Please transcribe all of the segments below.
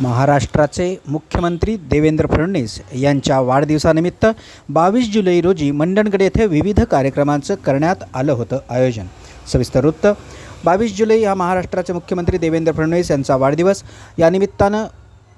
महाराष्ट्राचे मुख्यमंत्री देवेंद्र फडणवीस यांच्या वाढदिवसानिमित्त बावीस जुलै रोजी मंडणगड येथे विविध कार्यक्रमांचं करण्यात आलं होतं आयोजन. सविस्तर वृत्त बावीस जुलै हा महाराष्ट्राचे मुख्यमंत्री देवेंद्र फडणवीस यांचा वाढदिवस. या निमित्तानं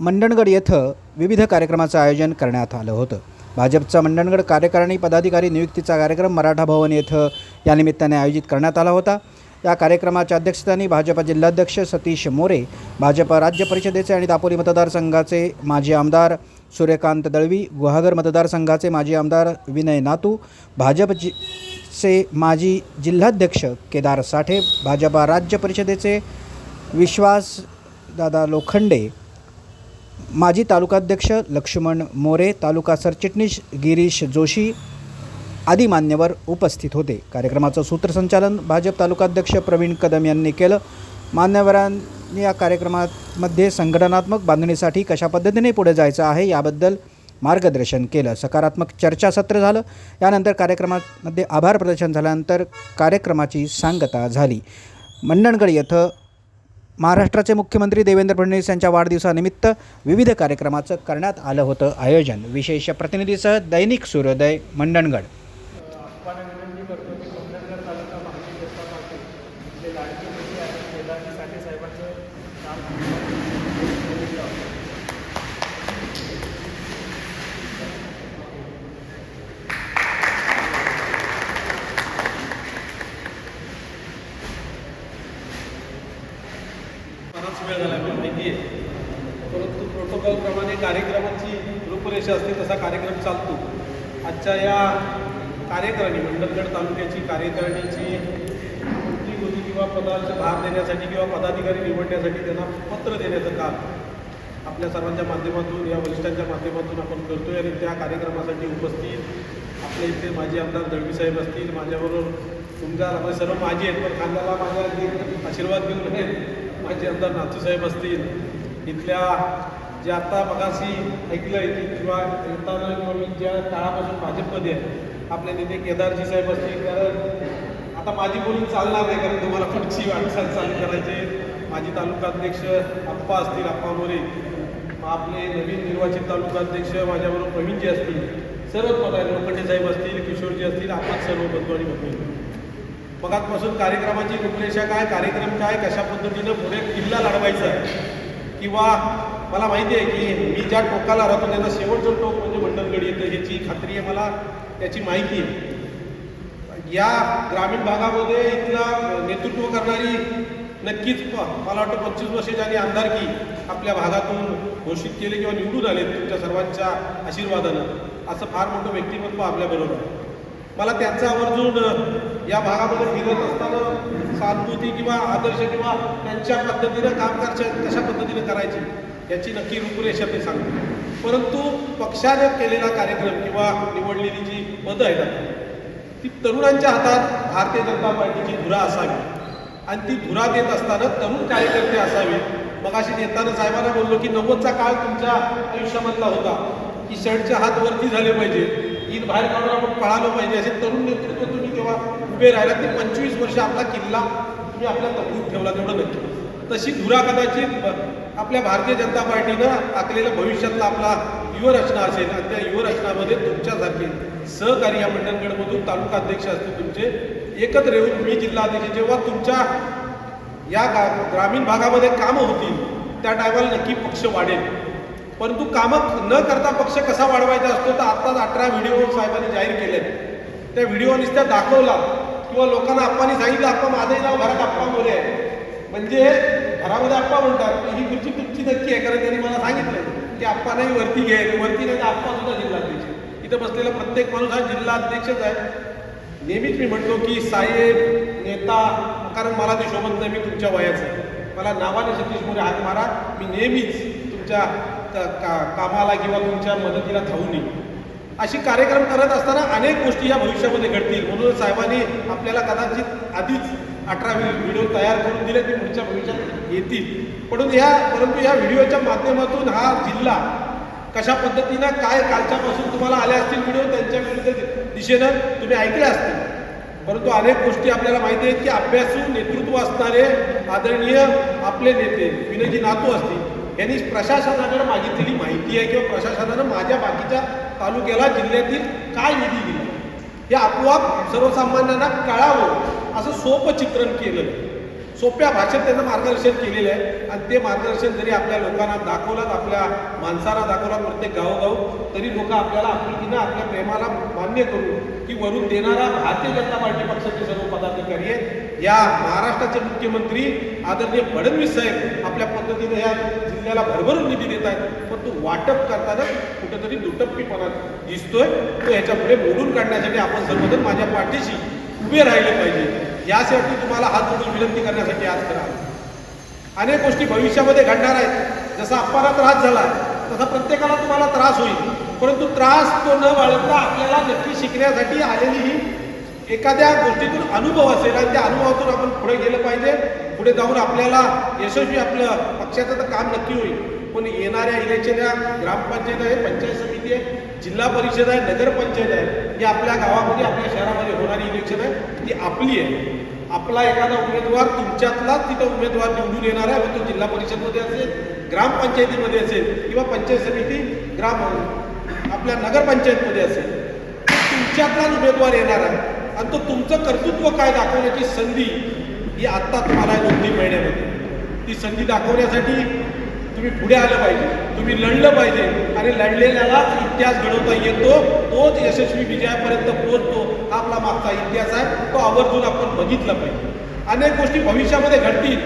मंडणगड येथं विविध कार्यक्रमाचं आयोजन करण्यात आलं होतं. भाजपचा मंडणगड कार्यकारिणी पदाधिकारी नियुक्तीचा कार्यक्रम मराठा भवन येथं या निमित्ताने आयोजित करण्यात आला होता. या कार्यक्रमाच्या अध्यक्षस्थानी भाजपा जिल्हाध्यक्ष सतीश मोरे भाजप राज्य परिषदेचे आणि दापोली मतदारसंघाचे माजी आमदार सूर्यकांत दळवी गुहागर मतदारसंघाचे माजी आमदार विनय नातू भाजप जि चे माजी जिल्हाध्यक्ष केदार साठे भाजपा राज्य परिषदेचे विश्वास दादा लोखंडे माजी तालुकाध्यक्ष लक्ष्मण मोरे तालुका सरचिटणीस गिरीश जोशी आदी मान्यवर उपस्थित होते. कार्यक्रमाचं सूत्रसंचालन भाजप तालुकाध्यक्ष प्रवीण कदम यांनी केलं. मान्यवरांनी या कार्यक्रमामध्ये संघटनात्मक बांधणीसाठी कशा पद्धतीने पुढे जायचं आहे याबद्दल मार्गदर्शन केलं. सकारात्मक चर्चासत्र झालं. यानंतर कार्यक्रमामध्ये आभार प्रदर्शन झाल्यानंतर कार्यक्रमाची सांगता झाली. मंडणगड येथं महाराष्ट्राचे मुख्यमंत्री देवेंद्र फडणवीस यांच्या वाढदिवसानिमित्त विविध कार्यक्रमाचं करण्यात आलं होतं. आयोजन. विशेष प्रतिनिधीसह दैनिक सूर्योदय मंडणगड आपण विनंती करतो की पंढरपूर तालुका भारतीय जनता पार्टी जे लाडकी नेते आहेत केदारजी साठे साहेबांचं काम बराच वेळ झाला मला माहिती आहे परंतु प्रोटोकॉलप्रमाणे कार्यक्रमाची रूपरेषा असते तसा कार्यक्रम चालतो. आजच्या या कार्यकारिणी मंडलगड तालुक्याची कार्यकारिणीची कुठली होती किंवा पदाचा भार देण्यासाठी किंवा पदाधिकारी निवडण्यासाठी त्यांना पत्र देण्याचं काम आपल्या सर्वांच्या माध्यमातून या वरिष्ठांच्या माध्यमातून आपण करतोय आणि त्या कार्यक्रमासाठी उपस्थित आपल्या इथे माजी आमदार दळवी साहेब असतील माझ्याबरोबर तुमच्या आपले सर्व माजी आहेत पण खांद्याला माझ्या आशीर्वाद घेऊन आहेत माझे आमदार नाथूसाहेब असतील इथल्या जे आत्ता मगाशी ऐकलं आहे की किंवा येताना किंवा मी ज्या काळापासून भाजपमध्ये आहे आपले नेते केदारजी साहेब असतील कारण आता माझी बोलून चालणार नाही कारण तुम्हाला पक्षी वाटचाल चालू करायचे माझी तालुकाध्यक्ष आप्पा असतील आप्पा मोरे. आपले नवीन निर्वाचित तालुकाध्यक्ष माझ्याबरोबर प्रवीणजी असतील सर्वच पद लोखंडे साहेब असतील किशोरजी असतील आपण सर्व बंधू आणि भगिनी मगातपासून कार्यक्रमाची रूपरेषा काय कार्यक्रम काय कशा पद्धतीनं पुढे किल्ला लढवायचा आहे? किंवा मला माहिती आहे की मी ज्या टोकाला राहतो त्याचा शेवटचं टोक म्हणजे मंडलगड येतं ह्याची खात्री आहे मला त्याची माहिती आहे. या ग्रामीण भागामध्ये इथला नेतृत्व करणारी नक्कीच मला वाटतं पंचवीस वर्षे ज्यांनी आमदारकी आपल्या भागातून घोषित केले किंवा निवडून आले तुमच्या सर्वांच्या आशीर्वादानं असं फार मोठं व्यक्तिमत्व आपल्याबरोबर आहे. मला त्यांचं आवर्जून या भागामध्ये फिरत असताना सानुभूती किंवा आदर्श किंवा त्यांच्या पद्धतीनं काम करच्या कशा पद्धतीनं करायची याची नक्की रूपरेषा ते सांगते. परंतु पक्षाने केलेला कार्यक्रम किंवा निवडलेली जी पदं आहेत ती तरुणांच्या हातात भारतीय जनता पार्टीची धुरा असावी. आणि ती धुरा देत असताना तरुण कार्यकर्ते असावे. मग अशी नेताना साहेबांना बोललो की नव्वदचा काळ तुमच्या आयुष्यामधला होता की शर्टचे हात वरती झाले पाहिजे. ईद बाहेर काढून आपण पळालो पाहिजे. असे तरुण नेतृत्व तुम्ही तेव्हा उभे राहिला ते पंचवीस वर्ष आपला किल्ला तुम्ही आपल्या तब्बूत ठेवला तेवढं नक्की तशी धुरा कदाचित आपल्या भारतीय जनता पार्टीनं आखलेलं भविष्यातला आपला युवरचना असेल आणि त्या युवरचनामध्ये तुमच्यासारखे सहकारी या मंडळगडमधून तालुका अध्यक्ष असतील तुमचे एकत्र येऊन मी जिल्हाध्यक्ष जेव्हा तुमच्या या ग्रामीण भागामध्ये कामं होतील त्या टायमाला नक्की पक्ष वाढेल. परंतु कामं न करता पक्ष कसा वाढवायचा असतो तर आत्ताच अठरा व्हिडिओ साहेबांनी जाहीर केले त्या व्हिडिओ त्या दाखवला किंवा लोकांना आप्पानी सांगितलं आप्पा माझंही नाव घरात आप्पा बोले. आहे म्हणजे घरामध्ये आप्पा म्हणतात की ही खुर्ची तुमची नक्की आहे कारण त्यांनी मला सांगितलं की आप्पा नाही वरती घे वरती नाही तर आप्पा सुद्धा जिल्हाध्यक्ष. इथं बसलेला प्रत्येक माणूस हा जिल्हाध्यक्षच आहे. नेहमीच मी म्हणतो की साहेब नेता कारण मला ते शोभत नाही मी तुमच्या वयाचं मला नावाने सतीश मोरे हात मारा. मी नेहमीच तुमच्या का कामाला किंवा तुमच्या मदतीला धावून नये अशी कार्यक्रम करत असताना अनेक गोष्टी या भविष्यामध्ये घडतील. म्हणून साहेबांनी आपल्याला कदाचित आधीच अठरा व्हिडिओ तयार करून दिले ते पुढच्या भविष्यात येतील. परंतु ह्या परंतु ह्या व्हिडिओच्या माध्यमातून हा जिल्हा कशा पद्धतीनं काय कालच्यापासून तुम्हाला आले असतील व्हिडिओ त्यांच्या विरुद्ध दिशेनं तुम्ही ऐकले असतील. परंतु अनेक गोष्टी आपल्याला माहिती आहेत की अभ्यासू नेतृत्व असणारे आदरणीय आपले नेते विनयजी नातू असतील यांनी प्रशासनाकडे मागितलेली माहिती आहे किंवा प्रशासनानं माझ्या बाकीच्या तालुक्याला जिल्ह्यातील काय निधी दिला? हे आपोआप सर्वसामान्यांना कळावं असं सोपं चित्रण केलेलं आहे. सोप्या भाषेत त्याचं मार्गदर्शन केलेलं आहे. आणि ते मार्गदर्शन जरी आपल्या लोकांना दाखवलं आपल्या माणसाला दाखवलं प्रत्येक गावोगाव तरी लोक आपल्याला आपुलकीनं आपल्या प्रेमाला मान्य करू की वरून देणारा भारतीय जनता पार्टी पक्षाचे सर्व पदाधिकारी आहेत. या महाराष्ट्राचे मुख्यमंत्री आदरणीय फडणवीस साहेब आपल्या पद्धतीने या जिल्ह्याला भरभरून निधी देत आहेत. पण तो वाटप करताना कुठेतरी दुटप्पीपणा दिसतोय. तो ह्याच्यापुढे मोडून काढण्यासाठी आपण सर्वजण माझ्या पाठीशी उभे राहिले पाहिजे. यासाठी तुम्हाला हात जोडून विनंती करण्यासाठी आज करा. अनेक गोष्टी भविष्यामध्ये घडणार आहेत. जसा अप्पाला त्रास झाला तसा प्रत्येकाला तुम्हाला त्रास होईल. परंतु त्रास तो न बाळगता आपल्याला नक्की शिकण्यासाठी आलेली ही एखाद्या गोष्टीतून अनुभव असेल आणि त्या अनुभवातून आपण पुढे गेलं पाहिजे. पुढे जाऊन आपल्याला यशस्वी आपलं पक्षाचं तर काम नक्की होईल. पण येणाऱ्या इलेक्शन या ग्रामपंचायत आहे पंचायत समिती आहे जिल्हा परिषद आहे नगरपंचायत आहे ही आपल्या गावामध्ये आपल्या शहरामध्ये होणारी इलेक्शन आहे ती आपली आहे. आपला एखादा उमेदवार तुमच्यातलाच तिथं उमेदवार निवडून येणार आहे मग तो जिल्हा परिषदमध्ये असेल ग्रामपंचायतीमध्ये असेल किंवा पंचायत समिती ग्राम आपल्या नगरपंचायतमध्ये असेल तुमच्यातलाच उमेदवार येणार आहे. आणि तो तुमचं कर्तृत्व काय दाखवण्याची संधी ही आत्ता तुम्हाला आहे दोन तीन महिन्यामध्ये ती संधी दाखवण्यासाठी तुम्ही पुढे आलं पाहिजे तुम्ही लढलं पाहिजे आणि लढलेल्यालाच इतिहास घडवता येतो तोच यशस्वी विजयापर्यंत पोहोचतो हा आपला मागचा इतिहास आहे तो आवर्जून आपण बघितला पाहिजे. अनेक गोष्टी भविष्यामध्ये घडतील.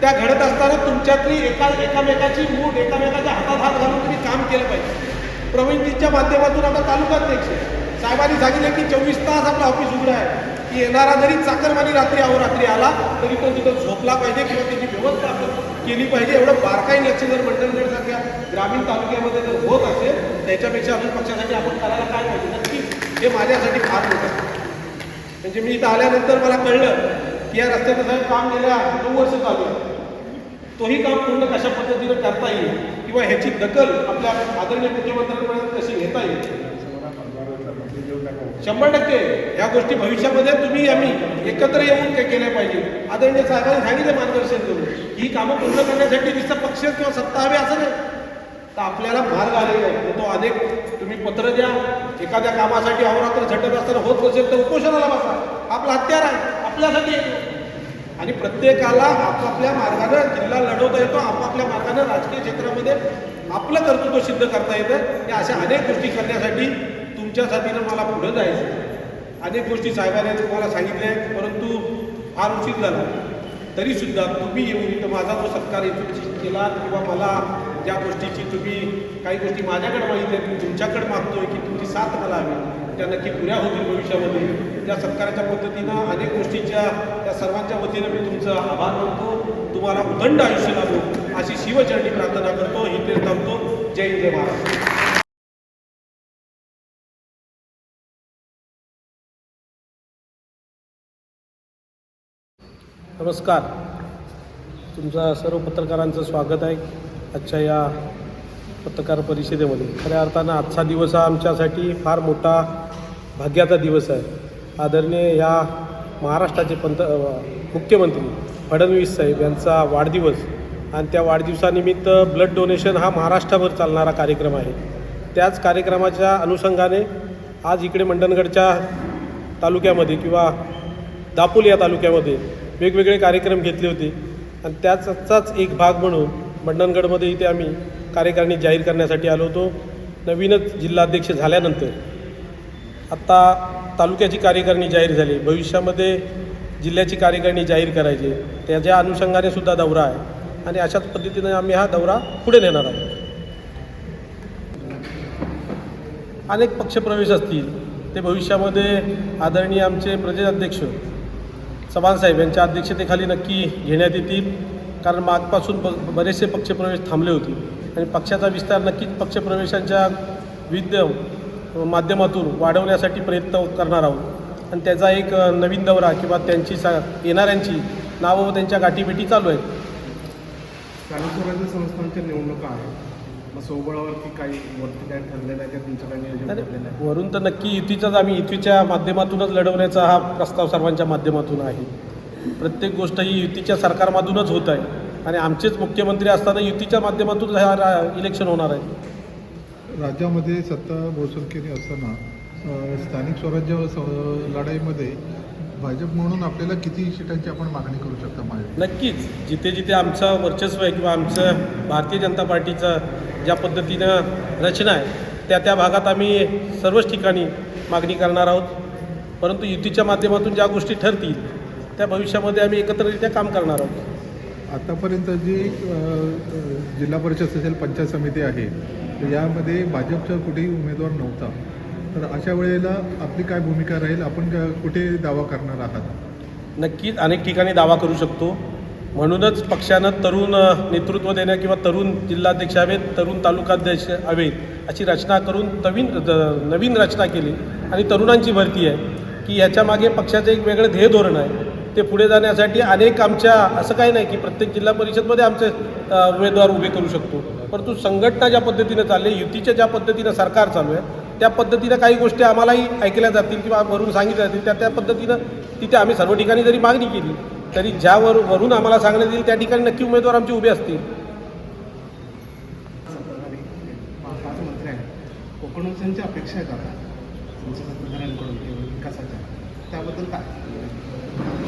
त्या घडत असताना तुमच्यातली एका एकामेकाची मूठ एकामेकाच्या हातात हात घालून तुम्ही काम केलं पाहिजे. प्रवीणजीच्या माध्यमातून आता तालुकाध्यक्ष आहे. साहेबांनी सांगितलं की चोवीस तास आपलं ऑफिस उघडं आहे. की येणारा जरी चाकरमानी रात्री अहोरात्री आला तरी तो तिथं झोपला पाहिजे किंवा त्याची व्यवस्था आपण केली पाहिजे. एवढं बारकाई लक्ष जर मंडणगडसारख्या ग्रामीण तालुक्यामध्ये जर होत असेल त्याच्यापेक्षा अजून पक्षासाठी आपण करायला काय पाहिजे? नक्की हे माझ्यासाठी फार मोठं म्हणजे मी इथं आल्यानंतर मला कळलं की या रस्त्याचं साहेब काम गेल्या नऊ वर्ष चालू आहे. तोही काम पूर्ण कशा पद्धतीनं करता येईल किंवा ह्याची दखल आपल्या आदरणीय मुख्यमंत्र्यांपर्यंत कशी घेता येईल? शंभर टक्के. या गोष्टी भविष्यामध्ये तुम्ही आम्ही एकत्र येऊन काही केल्या पाहिजे. आदरणीय साहेबांनी सांगितलं मार्गदर्शन करून. ही कामं पूर्ण करण्यासाठी नुसतं पक्ष किंवा सत्ता हवी असं नाही. तर आपल्याला मार्ग आलेला आहे. तो अनेक तुम्ही पत्र द्या. एखाद्या कामासाठी अहोरात्र झटत असताना होत नसेल तर उपोषणाला बसा. आपला हत्यार आहे. आपल्यासाठी येतो आणि प्रत्येकाला आपापल्या मार्गानं जिल्हा लढवता येतो. आपापल्या मार्गानं राजकीय क्षेत्रामध्ये आपलं कर्तृत्व सिद्ध करता येतं. या अशा अनेक गोष्टी करण्यासाठी तुमच्या साथीनं मला पुढं जायचं अनेक गोष्टी साहेबांनी तुम्हाला सांगितल्या आहेत परंतु फार उशीर झाला. तरीसुद्धा तुम्ही येऊन इथं माझा जो सत्कार इथून केला किंवा मला ज्या गोष्टीची तुम्ही काही गोष्टी माझ्याकडे माहिती आहेत मी तुमच्याकडे मागतोय की तुमची साथ मला हवी. त्या नक्की पुऱ्या होतील भविष्यामध्ये. त्या सत्काराच्या पद्धतीनं अनेक गोष्टीच्या त्या सर्वांच्या वतीनं मी तुमचा आभार मानतो. तुम्हाला उदंड आयुष्य लाभो. अशी शिवचरणी प्रार्थना करतो. इथे थांबतो. जय जय महाराज नमस्कार. तुमचं सर्व पत्रकारांचं स्वागत आहे आजच्या या पत्रकार परिषदेमध्ये. खऱ्या अर्थानं आजचा दिवस हा आमच्यासाठी फार मोठा भाग्याचा दिवस आहे. आदरणीय या महाराष्ट्राचे पंत मुख्यमंत्री फडणवीस साहेब यांचा वाढदिवस आणि त्या वाढदिवसानिमित्त ब्लड डोनेशन हा महाराष्ट्रभर चालणारा कार्यक्रम आहे. त्याच कार्यक्रमाच्या अनुषंगाने आज इकडे मंडणगडच्या तालुक्यामध्ये किंवा दापोली या तालुक्यामध्ये वेगवेगळे कार्यक्रम घेतले होते. आणि त्याचाच एक भाग म्हणून मंडणगडमध्ये इथे आम्ही कार्यकारिणी जाहीर करण्यासाठी आलो होतो. नवीनच जिल्हाध्यक्ष झाल्यानंतर आत्ता तालुक्याची कार्यकारिणी जाहीर झाली. भविष्यामध्ये जिल्ह्याची कार्यकारिणी जाहीर करायची. त्याच्या अनुषंगाने सुद्धा दौरा आहे. आणि अशाच पद्धतीने आम्ही हा दौरा पुढे नेणार आहोत. अनेक पक्षप्रवेश असतील. ते भविष्यामध्ये आदरणीय आमचे प्रदेशाध्यक्ष चव्हाण साहेब यांच्या अध्यक्षतेखाली नक्की घेण्यात येतील कारण मागपासून ब बरेचसे पक्षप्रवेश थांबले होते. आणि पक्षाचा विस्तार नक्कीच पक्षप्रवेशांच्या विविध माध्यमातून वाढवण्यासाठी प्रयत्न करणार आहोत. आणि त्याचा एक नवीन दौरा किंवा त्यांची सा येणाऱ्यांची नावं व त्यांच्या गाठीभेटी चालू आहेत. संस्थांच्या निवडणुका आहेत. वरून तर नक्की युतीचाच आम्ही युतीच्या माध्यमातूनच लढवण्याचा हा प्रस्ताव सर्वांच्या माध्यमातून आहे. प्रत्येक गोष्ट ही युतीच्या सरकारमधूनच होत आहे. आणि आमचेच मुख्यमंत्री असताना युतीच्या माध्यमातून हा रा- इलेक्शन होणार आहे. राज्यामध्ये सत्ता बोसरकेरी असताना स्थानिक स्वराज्य स- लढाईमध्ये भाजप म्हणून आपल्याला किती सीटांची आपण मागणी करू शकता माझ्या नक्कीच. जिथे जिथे आमचं वर्चस्व आहे किंवा आमचं भारतीय जनता पार्टीचं ज्या पद्धतीनं रचना आहे त्या त्या भागात आम्ही सर्वच ठिकाणी मागणी करणार आहोत. परंतु युतीच्या माध्यमातून ज्या गोष्टी ठरतील त्या भविष्यामध्ये आम्ही एकत्ररित्या काम करणार आहोत. आतापर्यंत जी जिल्हा परिषद असेल पंचायत समिती आहे तर यामध्ये भाजपचा कुठेही उमेदवार नव्हता. तर अशा वेळेला आपली काय भूमिका राहील? आपण कुठे दावा करणार आहात? नक्कीच अनेक ठिकाणी दावा करू शकतो. म्हणूनच पक्षानं तरुण नेतृत्व देणं किंवा तरुण जिल्हाध्यक्ष हवेत तरुण तालुकाध्यक्ष हवेत अशी रचना करून नवीन नवीन रचना केली आणि तरुणांची भरती आहे की याच्यामागे पक्षाचं एक वेगळं ध्येय धोरण आहे. ते पुढे जाण्यासाठी अनेक आमच्या असं काही नाही की प्रत्येक जिल्हा परिषदमध्ये आमचे उमेदवार उभे करू शकतो. परंतु संघटना ज्या पद्धतीनं चालली युतीच्या ज्या पद्धतीनं सरकार चालू आहे त्या पद्धतीनं काही गोष्टी आम्हालाही ऐकल्या जातील किंवा वरून सांगितल्या जातील. त्या त्या पद्धतीनं तिथे आम्ही सर्व ठिकाणी जरी मागणी केली तरी ज्यावर वरून आम्हाला सांगण्यात येईल त्या ठिकाणी नक्की उमेदवार आमचे उभे असतील. कोकणवासियांच्या अपेक्षा त्याबद्दल काय?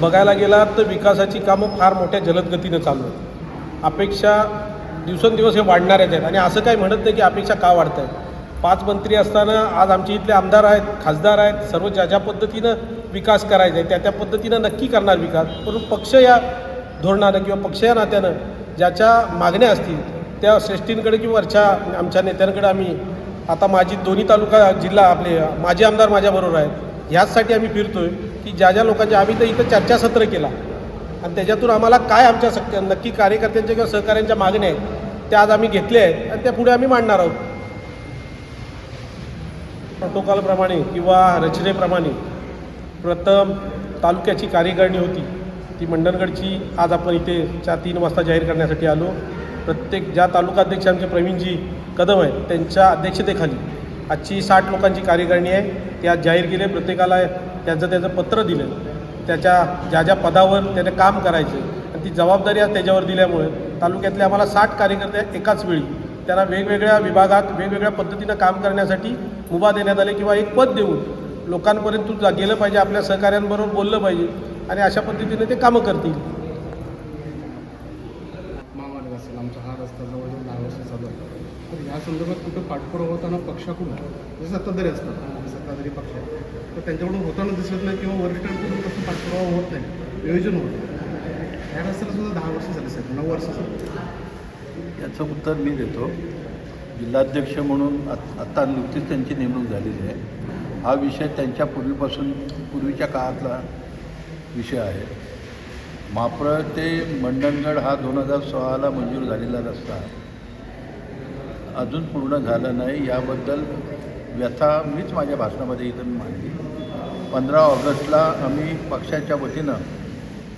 बघायला गेला तर विकासाची कामं फार मोठ्या जलद गतीनं चालू आहेत. अपेक्षा दिवसेंदिवस हे वाढणाऱ्याच आहेत. आणि असं काही म्हणत नाही की अपेक्षा का वाढत आहेत पाच मंत्री असताना आज आमचे इथले आमदार आहेत खासदार आहेत सर्व ज्या ज्या पद्धतीनं विकास करायचा आहे त्या त्या पद्धतीनं नक्की करणार विकास. परंतु पक्ष या धोरणानं किंवा पक्ष या नात्यानं ज्याच्या मागण्या असतील त्या श्रेष्ठींकडे किंवा वरच्या आमच्या नेत्यांकडे आम्ही आता माझी दोन्ही तालुका जिल्हा आपले माजी आमदार माझ्याबरोबर आहेत. ह्याचसाठी आम्ही फिरतो आहे की ज्या ज्या लोकांच्या आम्ही तर इथं चर्चासत्र केला. आणि त्याच्यातून आम्हाला काय आमच्या सक नक्की कार्यकर्त्यांच्या किंवा सहकाऱ्यांच्या मागण्या आहेत त्या आज आम्ही घेतल्या आहेत आणि त्या पुढे आम्ही मांडणार आहोत. प्रोटोकॉलप्रमाणे किंवा रचनेप्रमाणे प्रथम तालुक्याची कार्यकारिणी होती. ती मंडणगडची. आज आपण इथे चार तीन वाजता जाहीर करण्यासाठी आलो. प्रत्येक ज्या तालुकाध्यक्ष आमचे प्रवीणजी कदम आहेत त्यांच्या अध्यक्षतेखाली आजची साठ लोकांची कार्यकारिणी आहे. ते आज जाहीर केले. प्रत्येकाला त्यांचं त्याचं पत्र दिलं. त्याच्या ज्या ज्या पदावर त्याने काम करायचं. आणि ती जबाबदारी आज त्याच्यावर दिल्यामुळे तालुक्यातले आम्हाला साठ कार्यकर्ते एकाच वेळी त्यांना वेगवेगळ्या विभागात वेगवेगळ्या पद्धतीनं काम करण्यासाठी मुभा देण्यात आले किंवा एक पद देऊन लोकांपर्यंत जा- गेलं पाहिजे आपल्या सहकाऱ्यांबरोबर बोललं पाहिजे आणि अशा पद्धतीने ते कामं करतील. महामार्ग असेल आमचा हा रस्ता जवळजवळ दहा वर्ष चालू आहे. तर या संदर्भात कुठं पाठपुरावा होताना पक्षाकडून जे सत्ताधारी असतात. सत्ताधारी पक्ष आहे, तर त्यांच्याकडून होताना दिसत नाही किंवा वरिष्ठांकडून पाठपुरावा होत नाही. नियोजन होत. नाही या रस्त्याला सुद्धा दहा वर्ष झाली साहेब. नऊ वर्ष झाली. याचं उत्तर मी देतो. जिल्हाध्यक्ष म्हणून आत- आत्ता नुकतीच त्यांची नेमणूक झालेली आहे. हा विषय त्यांच्या पूर्वीपासून पूर्वीच्या काळातला विषय आहे. माप्रळ ते मंडणगड हा दोन हजार सोळाला मंजूर झालेला रस्ता अजून पूर्ण झाला नाही याबद्दल व्यथा मीच माझ्या भाषणामध्ये इथं मांडली. पंधरा ऑगस्टला आम्ही पक्षाच्या वतीनं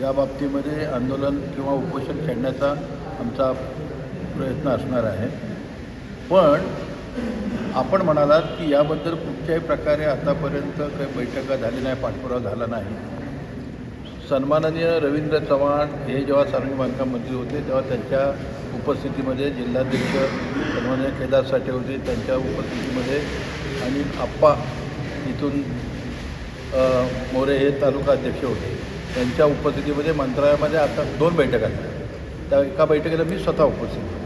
या बाबतीमध्ये आंदोलन किंवा उपोषण छेडण्याचा आमचा प्रयत्न असणार आहे. पण आपण म्हणालात की याबद्दल कुठच्याही प्रकारे आतापर्यंत काही बैठका झाली नाही पाठपुरावा झाला नाही. सन्माननीय रवींद्र चव्हाण हे जेव्हा सार्वजनिक बांधकाम मंत्री होते तेव्हा त्यांच्या उपस्थितीमध्ये जिल्हाध्यक्ष सन्माननीय केदार साठे होते त्यांच्या उपस्थितीमध्ये आणि आप्पा इथून मोरे हे तालुका अध्यक्ष होते. त्यांच्या उपस्थितीमध्ये मंत्रालयामध्ये आता दोन बैठका झाल्या. त्या एका बैठकीला मी स्वतः उपस्थित होतो.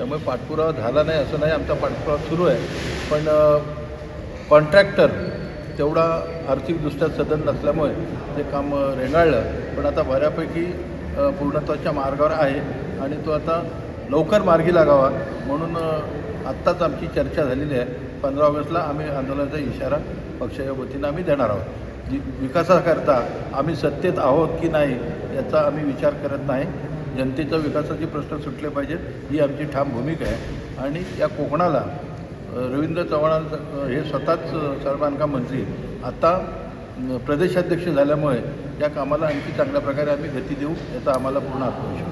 त्यामुळे पाठपुरावा झाला नाही असं नाही आमचा पाठपुरावा सुरू आहे. पण कॉन्ट्रॅक्टर तेवढा आर्थिकदृष्ट्या सदन नसल्यामुळे ते काम रेंगाळलं. पण आता बऱ्यापैकी पूर्णत्वाच्या मार्गावर आहे आणि तो आता लवकर मार्गी लागावा म्हणून आत्ताच आमची चर्चा झालेली आहे. पंधरा ऑगस्टला आम्ही आंदोलनाचा इशारा पक्षाच्या वतीनं आम्ही देणार आहोत. जी विकासाकरता आम्ही सत्तेत आहोत की नाही याचा आम्ही विचार करत नाही. जनतेचा विकासाचे प्रश्न सुटले पाहिजेत ही आमची ठाम भूमिका आहे. आणि या कोकणाला रवींद्र चव्हाण हे स्वतःच सर्व बांधकाम मंत्री आता प्रदेशाध्यक्ष झाल्यामुळे या कामाला आणखी चांगल्या प्रकारे आम्ही गती देऊ याचा आम्हाला पूर्ण आत्मविश्वास